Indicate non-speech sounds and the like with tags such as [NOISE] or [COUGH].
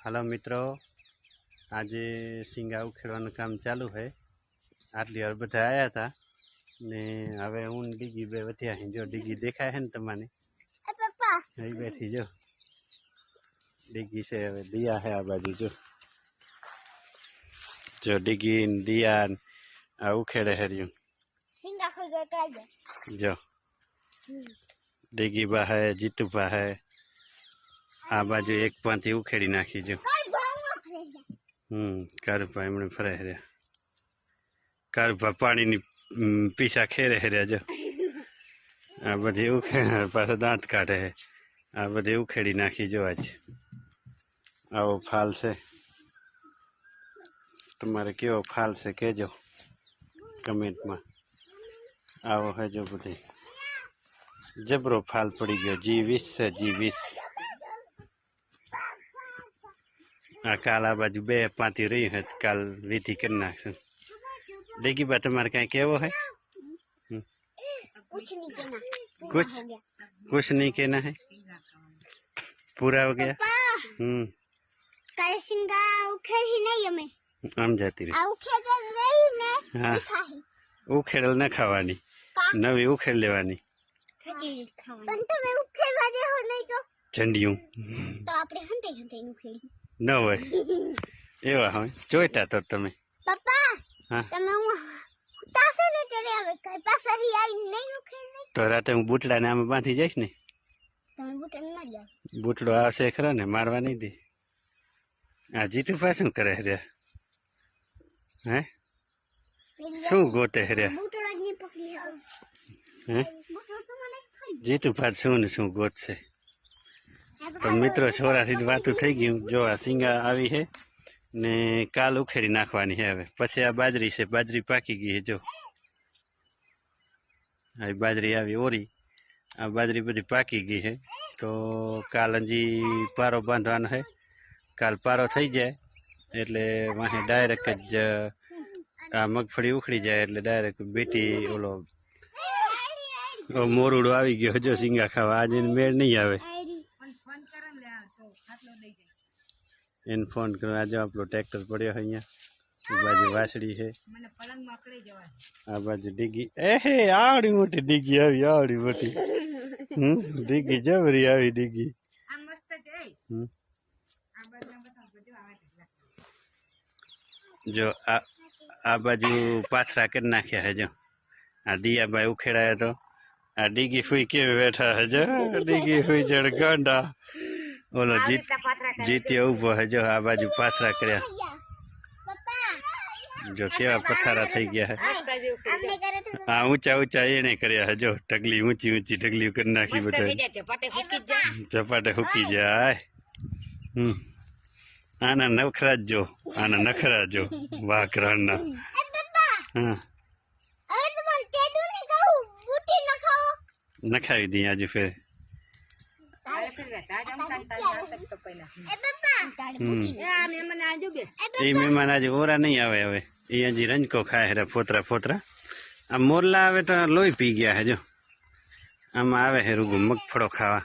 હાલો મિત્રો આજે સિંગા ઉખેડવાનું કામ ચાલુ છે આટલી વાર બધા આવ્યા હતા ને હવે હું ને ડીગી બે વધ્યા છે જો ડીગી દેખાય છે ને તમને એ પપ્પા અહીં બેઠી જો ડીગી છે હવે દિયા છે આ બાજુ જો જો ડીગી ને દિયા ને આ ઉખેડે હર્યું સિંગા ખોઈ ગયો તો આજે જો ડીગી બા હે જીતુ બા હે આ બાજુ એક પાંથી ઉખેડી નાખી જો કઈ ભાવ ન ફરે હમ કારુભા એમણે ફરે હર્યા કારુભા પાણીની ઉમ, પીસા ખેરે હર્યા જો આ બધી ઉખે પાછા દાંત કાઢે છે આ બધી ઉખેડી નાખી જો આજ આવો ફાલ છે તમારે કેવો ફાલ છે કહેજો કમેન્ટમાં આવો હે જો બધી જબરો ફાલ પડી ગયો જી વીસ છે જી વીસ કાલ આ બાજુ બે પાંતી રહી હોય તો કાલ વિધિ કરી નાખશું ડેગી બા તમારે કાંઈ કેવો હે कुछ नहीं कहना पूरा कुछ? हो गया कुछ नहीं कहना है पूरा हो गया पप्पा हम्म कल सिंगा उखे ही नहीं हमें આમ જતી રહી आ उखे के रही ने हाँ। लिखा है ઉખેડલ ન ખાવાની का નવી ઉખેડ લેવાની खजूर खावा पण तुम्ही उखे वाजे हो नहीं तो ઝંડિયું तो આપણે હંતે હંતે નું ન હોય. એવા હોય. જોઈતા તો તમે. પપ્પા હા. તમે હું તાસે ને તેરે હવે કઈ પાસરી આવી નહીં ઉખે નહીં તો રાતે હું બુટલાને આમે બાંધી જઈશ ને? તમે બુટન ના જાવ બુટલો આવશે ખરો ને મારવા નહીં દે. આ જીતુ પા શું કરે રે હે? શું ગોતે રે હે? જીતુ પા શું ને શું ગોતશે? તો મિત્રો છોરાથી વાતું થઈ ગયું. જો આ સિંગા આવી છે ને કાલ ઉખેડી નાખવાની છે હવે. પછી આ બાજરી છે, બાજરી પાકી ગઈ છે, જો. આ બાજરી આવી ઓરી, આ બાજરી બધી પાકી ગઈ છે. તો કાલ હજી પારો બાંધવાનો છે. કાલ પારો થઈ જાય, એટલે વાહે ડાયરેક્ટ જ આ મગફળી ઉખડી જાય, એટલે ડાયરેક્ટ બેટી ઓલો મોરુડો આવી ગયો જો સિંગા ખાવા. આજે મેળ નહીં આવે. એને ફોન કરો આજે આપણો ટ્રેક્ટર પડ્યો છે અહીંયા એ બાજુ વાસળી છે આ બાજુ ડીગી એ હે આવડી મોટી ડીગી આવી આવડી મોટી હમ ડીગી જબરી આવી ડીગી હમ. જો આ આ બાજુ પાથરા કરી નાખ્યા છે જો આ દિયાભાઈ ઉખેડાયા તો આ ડીગી ફૂઈ કેવી બેઠા છે જો ડીગી ફૂઈ જડ ગાંડા ઓલો જીત જીત્યો ઉભો છે જો આ બાજુ પાથરા કર્યા પપ્પા જો કેવા પથારા થઈ ગયા છે આપણે કરે તો આ ઊંચા ઊંચા એને કર્યા છે જો ઢગલી ઊંચી ઊંચી ઢગલીઓ કરી નાખી બધા ચપાટે હુકી જાય હમ આના નખરા જ જો આના નખરા જો વાકરાના [LAUGHS] એ પપ્પા હા હવે તમારે ટેડું ને કહું બુટી ન ખાઓ નખાવી દઈએ આજે ફેર એ પપ્પા હમ એ એ મહેમાન આજે ઓરા નહીં આવે હવે એ હજી રંજકો ખાય છે ફોતરા ફોતરા આ મોરલા આવે તો લોહી પી ગયા છે જો આમાં આવે છે રૂગું મગફળો ખાવા